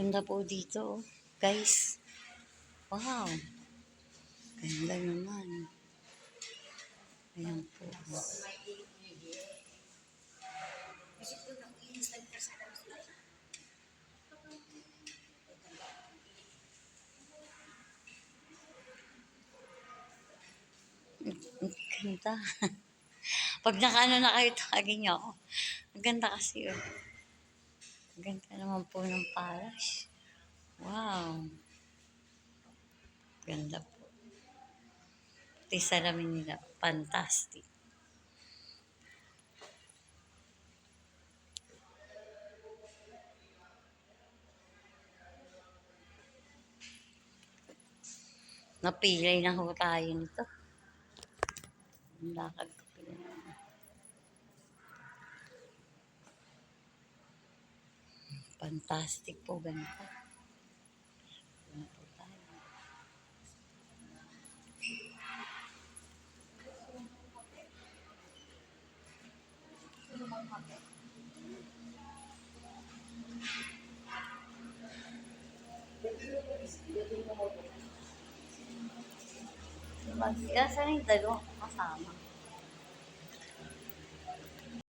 Ganda po dito, oh. guys. Wow. Ganda naman. Ayan po. Ang ganda. Pag nakaano na kayo, tawagin niyo ako. Ang ganda kasi oh. Ganda naman po ng palace. Wow. Ganda po. Pati salamin nila. Fantastic. Napilay na ho tayo nito. Ang lakad ko pila. Fantastic po ganito. Ano Kaya sana yung dalawang kasama.